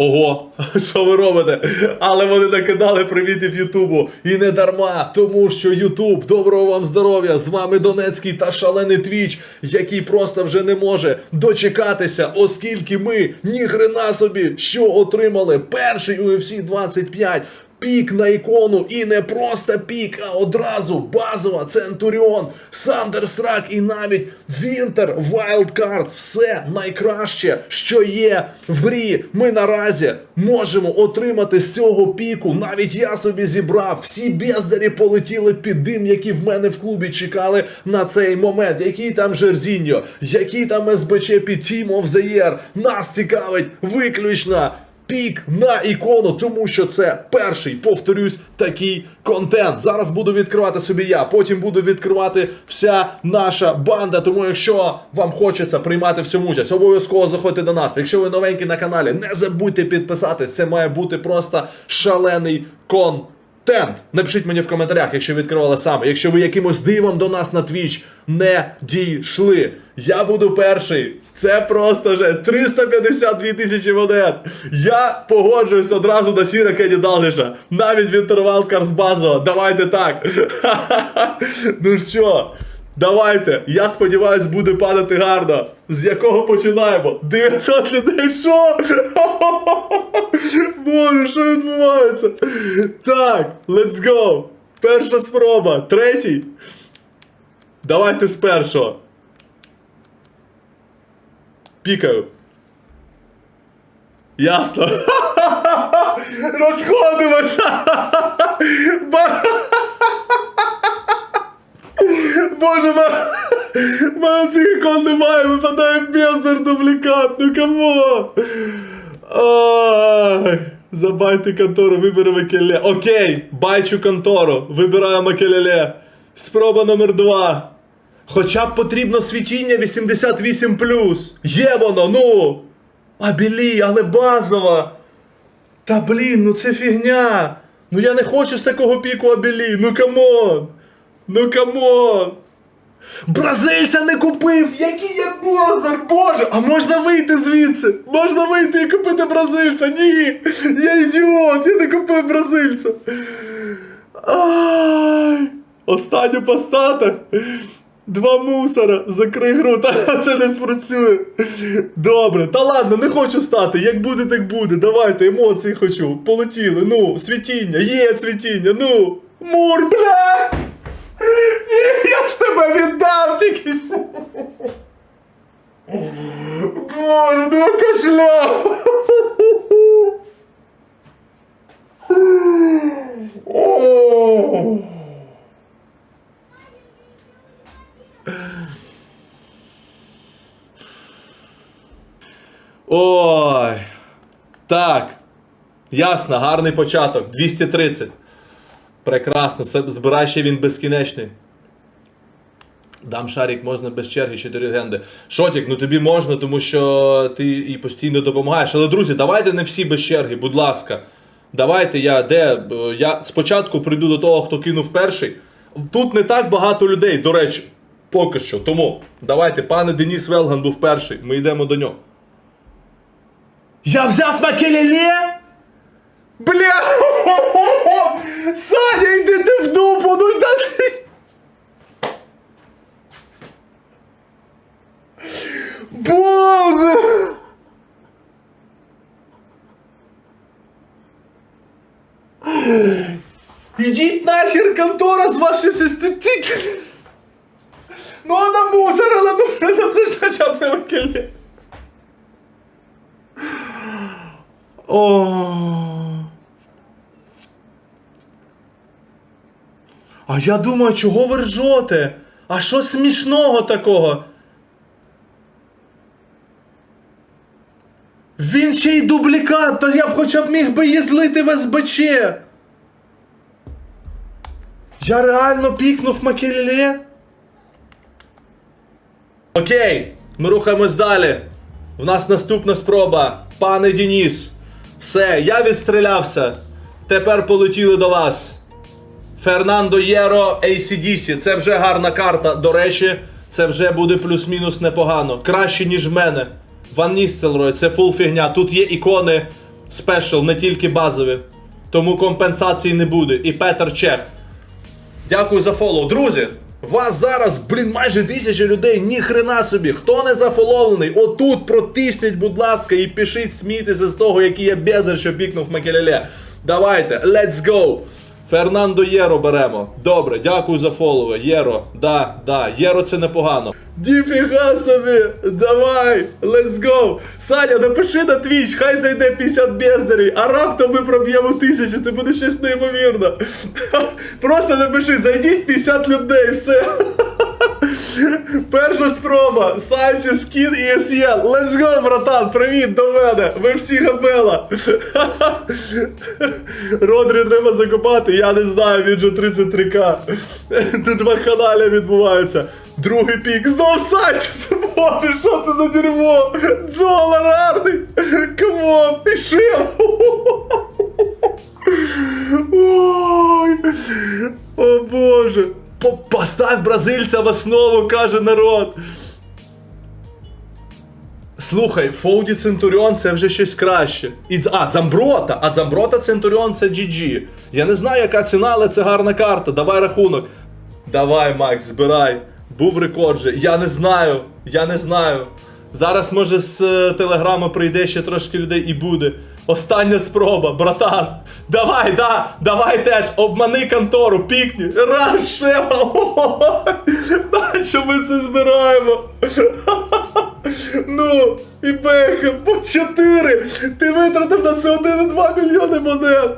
Ого, що ви робите? Але вони накидали привітів Ютубу. І не дарма, тому що Ютуб, доброго вам здоров'я! З вами Донецький та шалений Твіч, який просто вже не може дочекатися, оскільки ми ні хрена собі що отримали. Перший UFC 25. Пік на ікону і не просто пік, а одразу базова Центуріон, Сандерстрак і навіть Вінтер, Вайлдкард. Все найкраще, що є в грі. Ми наразі можемо отримати з цього піку. Навіть я собі зібрав. Всі бездарі полетіли під дим, які в мене в клубі чекали на цей момент. Який там Жерзіньо, який там СБЧ під the Year. Нас цікавить виключно пік на ікону, тому що це перший, повторюсь, такий контент. Зараз буду відкривати собі я, потім буду відкривати вся наша банда. Тому, якщо вам хочеться приймати в цьому участь, обов'язково заходьте до нас. Якщо ви новенькі на каналі, не забудьте підписатись. Це має бути просто шалений контент. Тент. Напишіть мені в коментарях, якщо відкривали саме. Якщо ви якимось дивом до нас на Twitch не дійшли. Я буду перший. Це просто вже 352 тисячі монет. Я погоджуюсь одразу на Сіра Кені Далгіша. Навіть в інтервал Карсбазова. Давайте так. ну що? Давайте, я сподіваюсь, буде падати гарно. З якого починаємо? 900 людей, що? Боже, що відбувається? Так, let's go. Перша спроба. Третій. Давайте з першого. Пікаю. Ясно. Розходимося. Боже, в мене цих ікон немає, випадає бездар дублікат, ну! Ай, забайте контору, вибери Макеле. Окей, бачу контору, вибираю Макелеле. Спроба номер два. Хоча б потрібно світіння 88+. Є воно, ну! А білі, але базова. Та блін, ну це фігня. Ну я не хочу з такого піку Абілі, ну камон. Ну камон. Бразильця не купив! Який я бозар, боже! А можна вийти звідси? Можна вийти і купити бразильця? Ні! Я ідіот, я не купив бразильця. Ай! Останню по статах. Два мусора, закрий гру, та це не спрацює. Добре, та ладно, не хочу стати. Як буде, так буде. Давайте, емоції хочу. Полетіли. Ну, світіння, є світіння, ну. Мур, бля! Ні, я ж тебе віддав тільки що. Боже, ну кашляв. О. Ой. Так. Ясно, гарний початок. 230. Прекрасно. Збирай ще він безкінечний. Дам шарик можна без черги 4 легенди. Шотік, ну тобі можна, тому що ти і постійно допомагаєш. Але, друзі, давайте не всі без черги, будь ласка. Давайте я де. Я спочатку прийду до того, хто кинув перший. Тут не так багато людей, до речі, поки що. Тому давайте, пане Деніс Велган був перший. Ми йдемо до нього. Я взяв Макелеле? Бля! Саня, йди ти в дупу, ну йди ти! Боже! Ідіть нахер контора з вашої сестри. Ну вона мусорила, ну ну, це ж хоча б не Макелеле. О. А я думаю, чого ви ржете? А що смішного такого? Він ще й дублікат, то я б хоча б міг би її злити в СБЧ. Я реально пікнув Макелеле? Окей, ми рухаємось далі. В нас наступна спроба. Пане Дініс. Все, я відстрілявся. Тепер полетіли до вас. Фернандо Єро ACDC. Це вже гарна карта. До речі, це вже буде плюс-мінус непогано. Краще, ніж в мене. Ван Ністелрой, це фул фігня. Тут є ікони спешл, не тільки базові. Тому компенсації не буде. І Петер Чех. Дякую за фоллоу. Друзі, вас зараз, блін, майже тисяча людей, ні хрена собі. Хто не зафоловлений, отут протисніть, будь ласка, і пишіть смійтеся з того, який я безер, що пікнув Макелеле. Давайте, let's go! Фернандо Єро беремо. Добре, дякую за фолови. Єро, да, да, Єро це непогано. Діфіга собі! Давай! Let's go! Саня, напиши на твіч, хай зайде 50 бездарів, а раптом ми проб'ємо тисячу, це буде щось неймовірно. Просто напиши, зайдіть 50 людей, все. Перша спроба. Санчес, Кін і СЄЛ. Let's go, братан! Привіт до мене! Ви всі габела! Родрі треба закопати, я не знаю, він же 33к. Тут два каналі відбуваються. Другий пік. Знов Санчес! Боже, що це за дерьмо? Долар гарний! Камон! Пішив! Ой! О боже! По- Поставь бразильця в основу, каже народ. Слухай, Фоуді Центуріон це вже щось краще. І, а, Дзамброта, а Дзамброта Центуріон це GG. Я не знаю, яка ціна, але це гарна карта. Давай рахунок. Давай, Макс, збирай. Був рекорд же. Я не знаю. Я не знаю. Зараз, може, з е, телеграма прийде ще трошки людей і буде. Остання спроба, братан. Давай, да, давай теж, обмани контору, пікні. Раз, шева. Нащо ми це збираємо? Ну, і Бехем, по 4. Ти витратив на це 1,2 мільйони монет.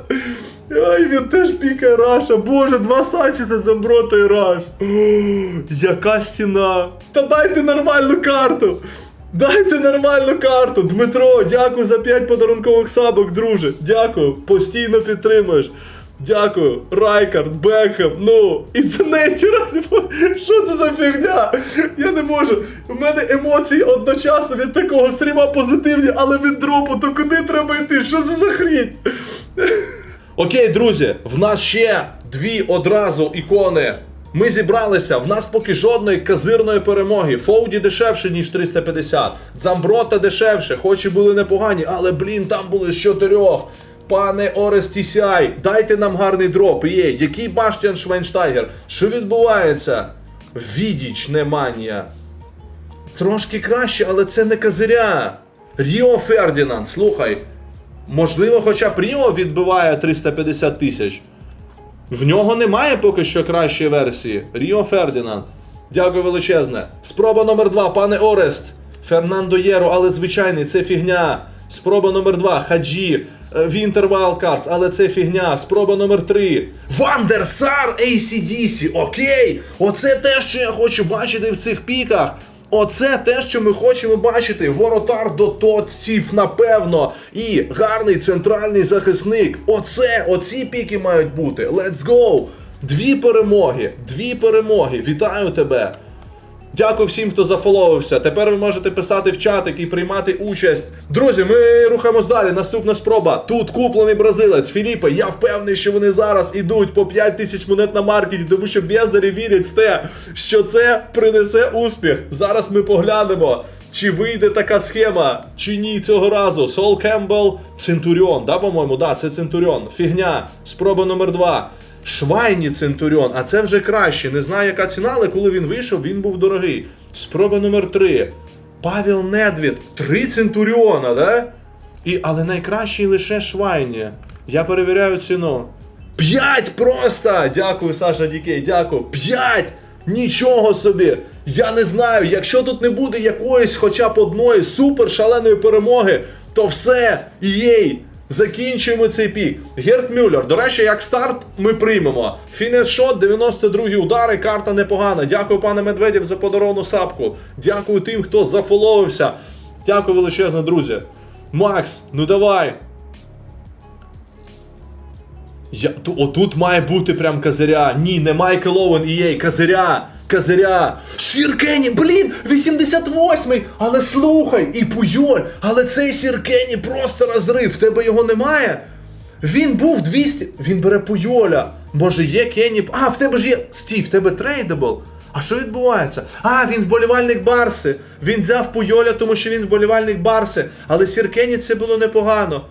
Ай, він теж пікає Раша. Боже, два Санчеса Замброта і Раш. Яка стіна. Та дайте нормальну карту. Дайте нормальну карту. Дмитро, дякую за 5 подарункових сабок, друже. Дякую. Постійно підтримуєш. Дякую. Райкард, Бекхем, ну, і це нечера. Що це за фігня? Я не можу. У мене емоції одночасно від такого стріма позитивні, але від дропу, то куди треба йти? Що це за хрінь? Окей, друзі, в нас ще дві одразу ікони. Ми зібралися, в нас поки жодної казирної перемоги. Фоуді дешевше, ніж 350. Дзамброта дешевше, хоч і були непогані, але блін, там були з чотирьох. Пане Орес Тісяй, дайте нам гарний дроп. Є, який Баштіан Швайнштайгер? Що відбувається? Відіч, не манія. Трошки краще, але це не козиря. Ріо Фердінанд, слухай. Можливо, хоча б Ріо відбиває 350 тисяч. В нього немає поки що кращої версії. Ріо Фердінанд. Дякую величезне. Спроба номер 2 пане Орест. Фернандо Єро, але звичайний, це фігня. Спроба номер 2 Хаджі. е, Вінтер Wildcards, але це фігня. Спроба номер 3 Вандерсар ACDC. Окей. Оце те, що я хочу бачити в цих піках. Оце те, що ми хочемо бачити. Воротар до тотців напевно. І гарний центральний захисник. Оце, оці піки мають бути. Let's go! Дві перемоги. Дві перемоги. Вітаю тебе. Дякую всім, хто зафоловився. Тепер ви можете писати в чатик і приймати участь. Друзі, ми рухаємось далі. Наступна спроба. Тут куплений бразилець. Філіпе, я впевнений, що вони зараз ідуть по 5 тисяч монет на маркеті, тому що бездарі вірять в те, що це принесе успіх. Зараз ми поглянемо. Чи вийде така схема, чи ні цього разу? Сол Кембл, Центуріон, да, по-моєму, да, це Центуріон. Фігня. Спроба номер 2 Швайні Центуріон, а це вже краще. Не знаю, яка ціна, але коли він вийшов, він був дорогий. Спроба номер 3 Павел Недвід. Три Центуріона, да? І, але найкращий лише Швайні. Я перевіряю ціну. П'ять просто! Дякую, Саша Дікей, дякую. П'ять! Нічого собі! Я не знаю, якщо тут не буде якоїсь хоча б одної супер шаленої перемоги, то все, єй! Закінчуємо цей пік. Герт Мюллер. До речі, як старт ми приймемо. Фінес шот, 92 удари, карта непогана. Дякую, пане Медведєв, за подаровану сапку. Дякую тим, хто зафоловився. Дякую величезно, друзі. Макс, ну давай. Я, отут має бути прям козиря. Ні, не Майкл Оуен і єй, козиря. Козиря. Сір Кенні, блін, 88-й. Але слухай, і Пуйоль, але цей Сір Кенні просто розрив. В тебе його немає? Він був 200. Він бере Пуйоля. Може є Кенні. А, в тебе ж є. Стів, в тебе трейдабл. А що відбувається? А, він вболівальник Барси. Він взяв Пуйоля, тому що він вболівальник Барси. Але Сір Кенні це було непогано.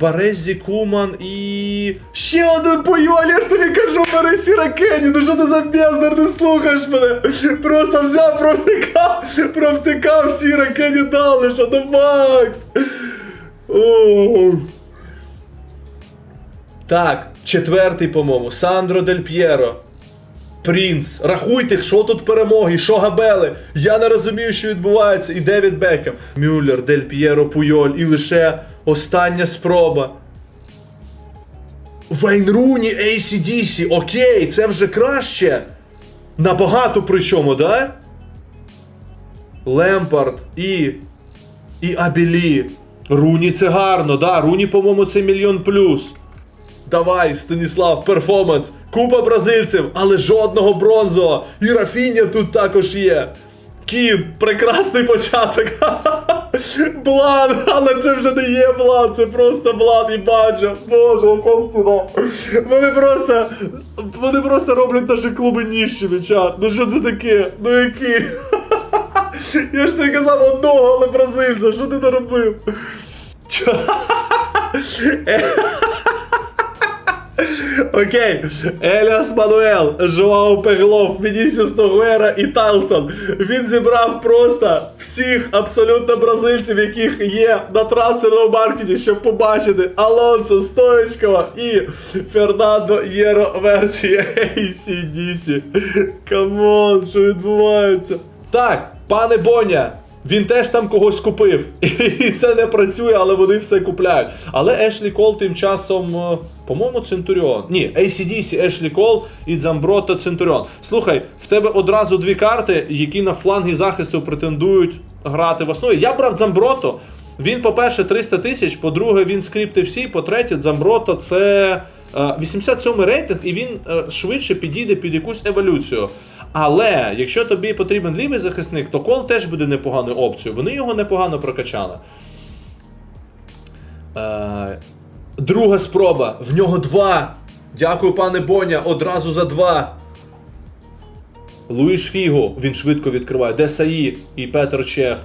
Барезі Куман і. Ще один Пуйоль, я ж тобі кажу, бери Сіракені, ну що ти за бездар, не слухаєш мене? Просто взяв, провтикав, провтикав Сіракені дали, що ну Макс. О. Так, четвертий, по-моєму, Сандро Дель П'єро. Принц, рахуйте, що тут перемоги, що габели. Я не розумію, що відбувається. І Девід Бекхем, Мюллер, Дель П'єро, Пуйоль, і лише остання спроба. Вейн Руні, ACDC, окей, це вже краще. Набагато причому, да? Лемпард і. І Абілі. Руні це гарно, да? Руні, по-моєму, це мільйон плюс. Давай, Станіслав, перформанс. Купа бразильців, але жодного бронзового. І Рафіння тут також є. Кін, прекрасний початок. Блан, але це вже не є блан, це просто блан і бачу, Боже, яка стіна. Вони просто. Вони просто роблять наші клуби ніжчими, чат. Ну що це таке? Ну які? Я ж тобі казав одного, але бразильця, що ти наробив? Чо? Окей, Еліас Мануел, Жоао Пеглов, Вінісіус Ногуера і Тайлсон. Він зібрав просто всіх абсолютно бразильців, яких є на трансферному маркеті, щоб побачити Алонсо, Стоєчкова і Фернандо Єро версія ACDC. Камон, що відбувається? Так, пане Боня. Він теж там когось купив. І це не працює, але вони все купляють. Але Ешлі Кол тим часом, е, по-моєму, Центуріон. Ні, ACDC, Ешлі Кол і Дзамброто Центуріон. Слухай, в тебе одразу дві карти, які на флангі захисту претендують грати в основі. Я брав Дзамброто. Він, по-перше, 300 тисяч, по-друге, він скрипти всі, по-третє, Дзамброто це. е, 87 рейтинг, і він е, швидше підійде під якусь еволюцію. Але якщо тобі потрібен лівий захисник, то кол теж буде непоганою опцією. Вони його непогано прокачали. Е, друга спроба. В нього два. Дякую, пане Боня. Одразу за два. Луїш Фіго. Він швидко відкриває. Десаї і Петр Чех.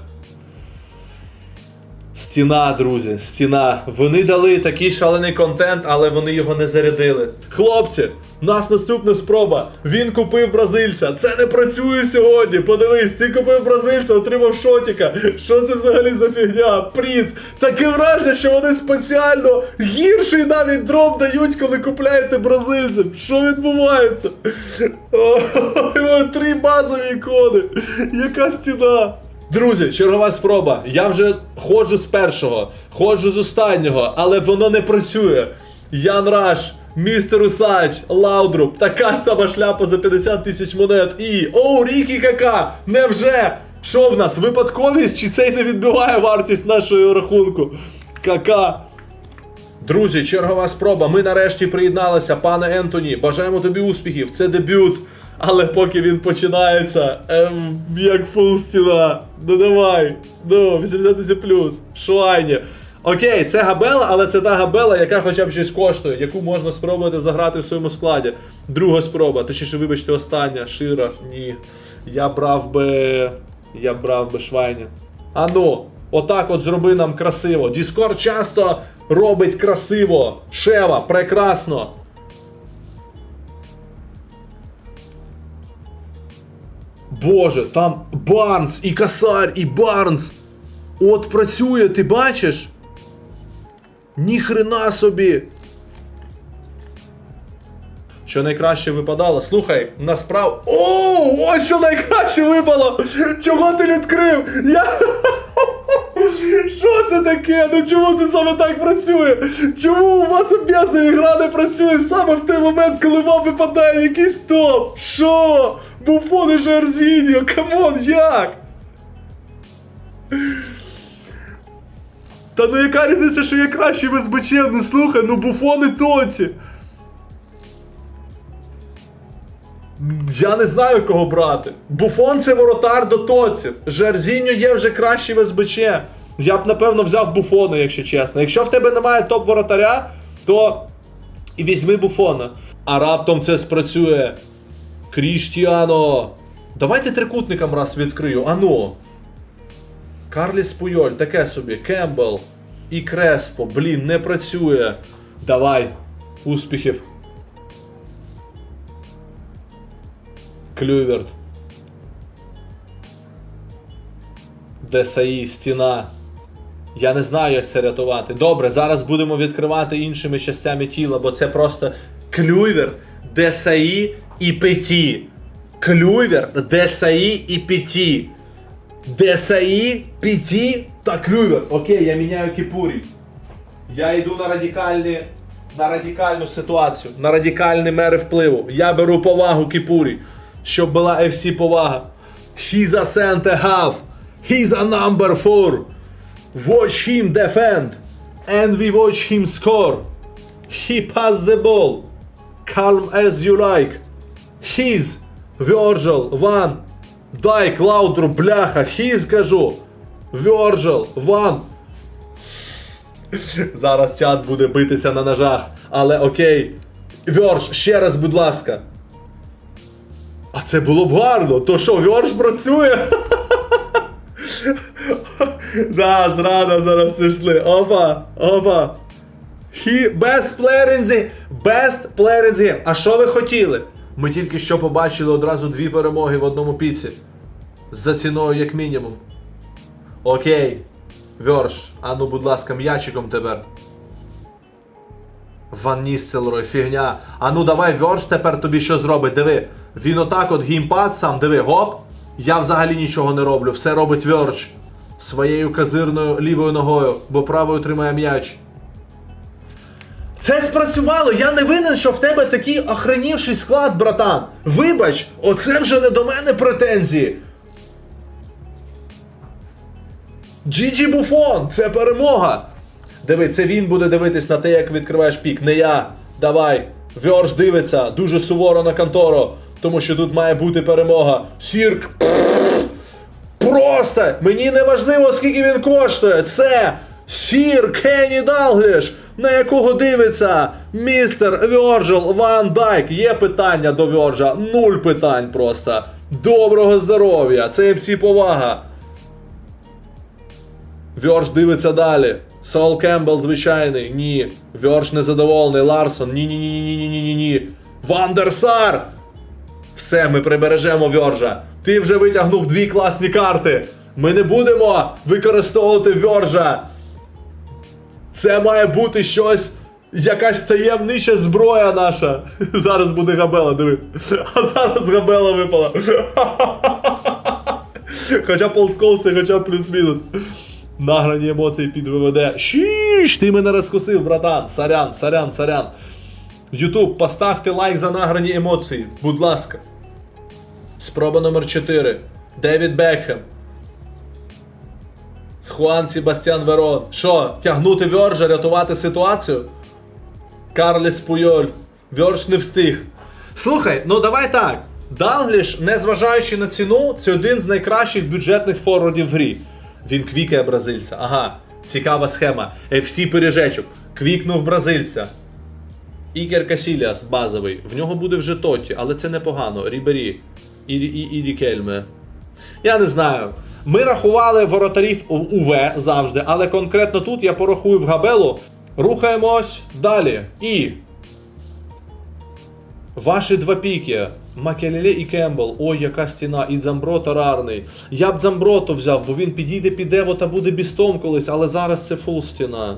Стіна, друзі, стіна. Вони дали такий шалений контент, але вони його не зарядили. Хлопці, нас наступна спроба. Він купив бразильця. Це не працює сьогодні. Подивись, ти купив бразильця, отримав шотіка. Що це взагалі за фігня? Принц. Таке враження, що вони спеціально гірший навіть дроп дають, коли купляєте бразильців. Що відбувається? Три базові ікони. Яка стіна? Друзі, чергова спроба. Я вже ходжу з першого, ходжу з останнього, але воно не працює. Ян Раш, містер Усач, Лаудруп, така ж сама шляпа за 50 тисяч монет і. Оу, Рікі Кака! Невже? Що в нас? Випадковість чи це й не відбиває вартість нашого рахунку? Кака. Друзі, чергова спроба. Ми нарешті приєдналися, пане Ентоні. Бажаємо тобі успіхів. Це дебют. Але поки він починається, ем, як фул стіна. Ну давай. Ну, 80 плюс. Шлайні. Окей, це габела, але це та габела, яка хоча б щось коштує, яку можна спробувати заграти в своєму складі. Друга спроба, точніше, вибачте, остання. Шира, ні. Я брав би. Я брав би Швайні. А ну, отак от зроби нам красиво. Діскорд часто робить красиво. Шева, прекрасно. Боже, там Барнс і Касар, і Барнс. От працює, ти бачиш? Ніхрена собі. Що найкраще випадало? Слухай, насправді. О, ось що найкраще випало! Чого ти відкрив? Я. Що це таке? Ну чому це саме так працює? Чому у вас об'яснення гра не працює саме в той момент, коли вам випадає якийсь топ? Що? Буфон і Жерзіньо, камон, як? Та ну яка різниця, що є кращий в СБЧ? Ну слухай, ну буфон і Тотті. Я не знаю, кого брати. Буфон це воротар до тоців. Жерзіньо є вже кращий в СБЧ. Я б напевно взяв буфона, якщо чесно. Якщо в тебе немає топ-воротаря, то і візьми буфона. А раптом це спрацює. Кріштіано. Давайте трикутникам раз відкрию. Ано. Карліс Пуйоль, таке собі. Кембл. І Креспо, блін, не працює. Давай. Успіхів. Клюверт. ДСАІ, стіна. Я не знаю, як це рятувати. Добре, зараз будемо відкривати іншими частями тіла, бо це просто клювер, ДСАІ і петі. Клювер, ДСАІ і петі. ДСАІ, петі та клювер. Окей, я міняю кіпурі. Я йду на радикальні, на радикальну ситуацію, на радикальні мери впливу. Я беру повагу Кіпурі, щоб була FC повага. He's a center half. He's a number four. Watch him defend. And we watch him score. He pass the ball. Calm as you like. He's Virgil Van Dijk Лаудру, бляха, he's кажу. Virgil Van Зараз чат буде битися на ножах. Але окей. Вьорж, ще раз, будь ласка. А це було б гарно. То що, Вьорж працює? да, зрада зараз пішли. Опа, опа. He best player in the... Best player in the game. А що ви хотіли? Ми тільки що побачили одразу дві перемоги в одному піці. За ціною як мінімум. Окей. Вьорш, а ну, будь ласка, м'ячиком тепер. Ван Ністелрой, фігня. А ну давай, Вьорш тепер тобі що зробить. Диви. Він отак от геймпад сам, диви, гоп. Я взагалі нічого не роблю. Все робить Вьорш. Своєю казирною лівою ногою, бо правою тримає м'яч. Це спрацювало! Я не винен, що в тебе такий охренівший склад, братан. Вибач, оце вже не до мене претензії. Джіджі Буфон, це перемога. Диви, це він буде дивитись на те, як відкриваєш пік, не я. Давай. Вьорж дивиться дуже суворо на контору, тому що тут має бути перемога. Сірк. Просто! Мені не важливо, скільки він коштує. Це Сір Кенні Далгліш, на якого дивиться містер Вьорджил Ван Дайк. Є питання до Вьорджа? Нуль питань просто. Доброго здоров'я! Це всі повага. Вьорж дивиться далі. Сол Кембл звичайний. Ні. Вьорж незадоволений. Ларсон. Ні, ні, ні, ні, ні, ні, ні, ні. Вандерсар! Все, ми прибережемо Вьоржа. Ти вже витягнув дві класні карти. Ми не будемо використовувати Вьоржа. Це має бути щось. Якась таємнича зброя наша. Зараз буде габела, диви. А зараз габела випала. Хоча полскоуси, хоча плюс-мінус. Награні емоції під ВВД. Шіш, ти мене розкусив, братан. Сорян, сорян, сорян. Ютуб, поставте лайк за награні емоції, будь ласка. Спроба номер 4. Девід Бекхем. Хуан Себастьян Верон. Що, тягнути Вьоржа, рятувати ситуацію? Карліс Пуйоль. Вьорж не встиг. Слухай, ну давай так. Далгліш, незважаючи на ціну, це один з найкращих бюджетних форвардів в грі. Він квікає бразильця. Ага, цікава схема. FC пиріжечок. Квікнув бразильця. Ігер Касіліас базовий. В нього буде вже Тоті, але це непогано. Рібері. І, і, і Рікельме. Я не знаю. Ми рахували воротарів у УВ завжди, але конкретно тут я порахую в габелу. Рухаємось далі. І. Ваші два піки. Макелеле і Кембл. Ой, яка стіна. І Дзамброто рарний. Я б Дзамброто взяв, бо він підійде під Ево та буде бістом колись, але зараз це фул стіна.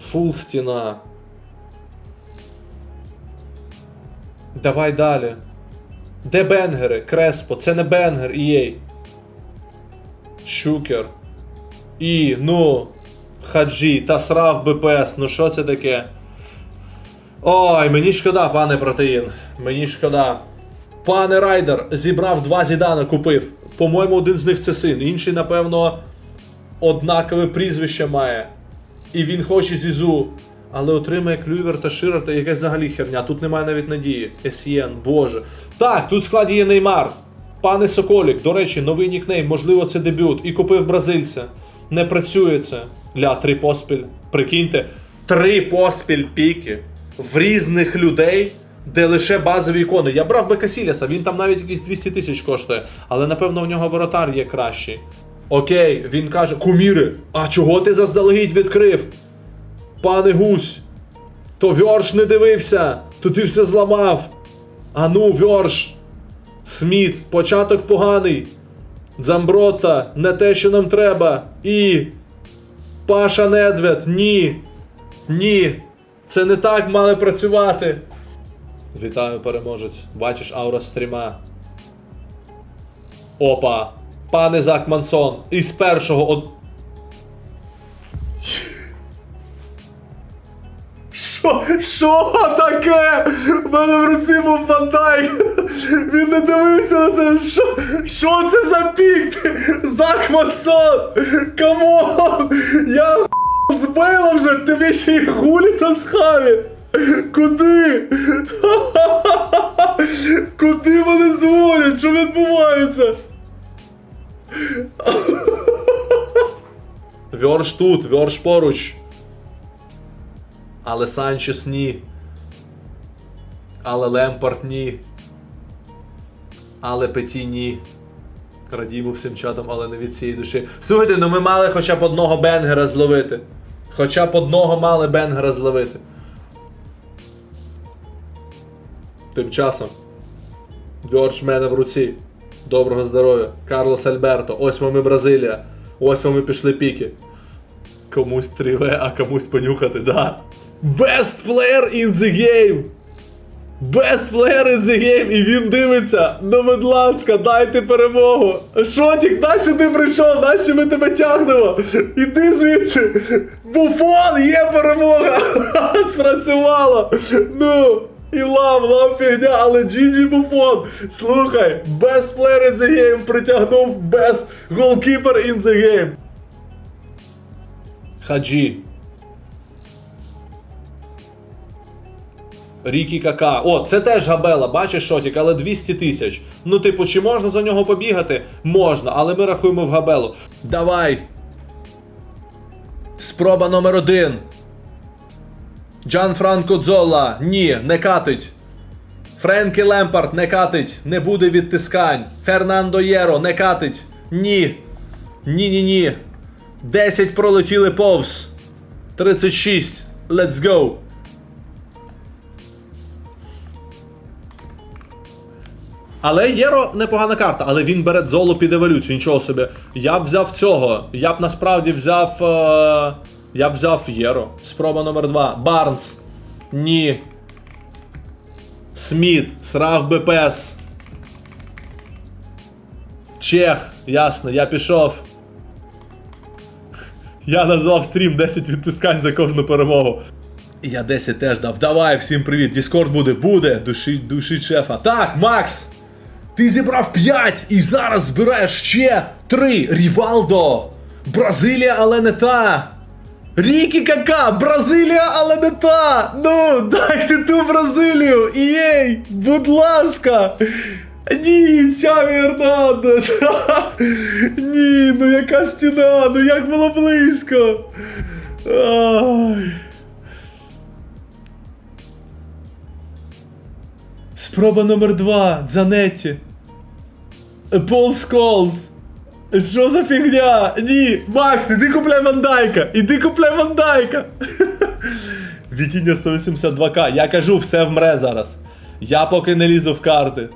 Фул стіна. Давай далі. Де бенгери? Креспо, це не бенгер, єй. Шукер. І, ну. Хаджі, та срав БПС, ну що це таке? Ой, мені шкода, пане протеїн. Мені шкода. Пане Райдер зібрав два зідана, купив. По-моєму, один з них це син. Інший, напевно, однакове прізвище має. І він хоче Зізу. Але отримає Клювер та Ширер та якась взагалі херня. Тут немає навіть надії. Есієн, боже. Так, тут в складі є Неймар. Пане Соколік, до речі, новий нікнейм, можливо, це дебют. І купив бразильця. Не працює це. Ля, три поспіль. Прикиньте, три поспіль піки в різних людей, де лише базові ікони. Я брав би Касіляса, він там навіть якісь 200 тисяч коштує, але напевно в нього воротар є кращий. Окей, він каже: Куміри, а чого ти заздалегідь відкрив? Пане гусь, то Вьорш не дивився, то ти все зламав. Ану, Вьорш. Сміт, початок поганий. Дзамброта, не те, що нам треба. І. Паша Недвед, ні. Ні. Це не так мали працювати. Вітаю, переможець. Бачиш аура стріма. Опа. Пане Зак Мансон. Із першого Що? Що таке? У мене в руці був фантайк. Він не дивився на це. Що, що це за пік? Зак Мансон! Камон! Я збила вже, тобі ще й хулі та схаві. Куди? Куди вони дзвонять? Що відбувається? Вьорш тут, вьорш поруч. Але Санчес ні. Але Лемпард ні. Але Петі ні. Радімо всім чатам, але не від цієї душі. Слухайте, ну ми мали хоча б одного бенгера зловити. Хоча б одного мали бенгера зловити. Тим часом. Джордж мене в руці. Доброго здоров'я. Карлос Альберто. Ось і Бразилія. Ось і пішли піки. Комусь 3В, а комусь понюхати, да. Best player in the game! Best player in the game! І він дивиться. Ну, будь ласка, дайте перемогу. Шотік, нащо ти прийшов? Нащо ми тебе тягнемо? Іди звідси! Буфон! Є перемога! Спрацювало! Ну! І лав, лав фігня, але Джіджі Буфон. Слухай, best player in the game притягнув best goalkeeper in the game. Хаджі. Рікі Кака. О, це теж габела, бачиш шотік, але 200 тисяч. Ну, типу, чи можна за нього побігати? Можна, але ми рахуємо в габелу. Давай. Спроба номер один. Джан Франко Дзола. Ні, не катить. Френкі Лемпард не катить. Не буде відтискань. Фернандо Єро не катить. Ні. Ні, ні, ні. 10 пролетіли повз. 36. Let's go. Але Єро непогана карта, але він бере дзолу під еволюцію, нічого собі. Я б взяв цього. Я б насправді взяв. Е... Я б взяв Єро. Спроба номер 2. Барнс. Ні. Сміт. Срав БПС. Чех. Ясно, я пішов. Я назвав стрім 10 відтискань за кожну перемогу. Я 10 теж дав. Давай, всім привіт. Діскорд буде, буде. Душить, душить шефа. Так, Макс! Ти зібрав 5 і зараз збираєш ще 3. Рівалдо! Бразилія, але не та. Рікі Кака! Бразилія, але не та! Ну, дайте ту Бразилію! Єй! Будь ласка! Ні, Чаві Ернандес! Ні, ну яка стіна, ну як було близько! Ай. Спроба номер два. Дзанетті. Пол Сколз. Що за фігня? Ні, Макс, іди купляй Вандайка! Іди купляй Вандайка! Вітіння 182к. Я кажу, все вмре зараз. Я поки не лізу в карти.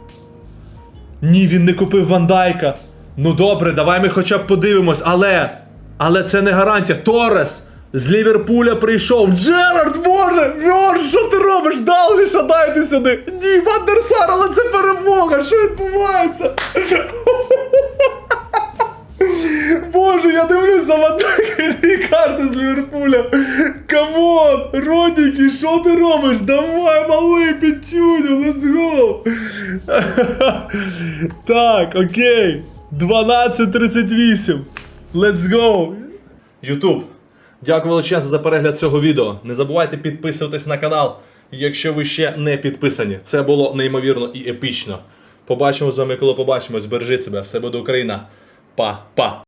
Ні, він не купив Вандайка. Ну добре, давай ми хоча б подивимось, але. Але це не гарантія. Торрес! З Ліверпуля прийшов. Джерард, боже! Вьор, що ти робиш? Далвіша, дайте сюди! Ні, Вандерсар, але це перемога! Що відбувається? Боже, я дивлюсь за Вандайка дві карти з Ліверпуля. Камон! Родіки, що ти робиш? Давай, малий, пітюню, let's go! так, окей. 12.38. Let's go. Ютуб. Дякую величезно за перегляд цього відео. Не забувайте підписуватись на канал, якщо ви ще не підписані. Це було неймовірно і епічно. Побачимо з вами, коли побачимось. Бережіть себе, все буде Україна. Па-па.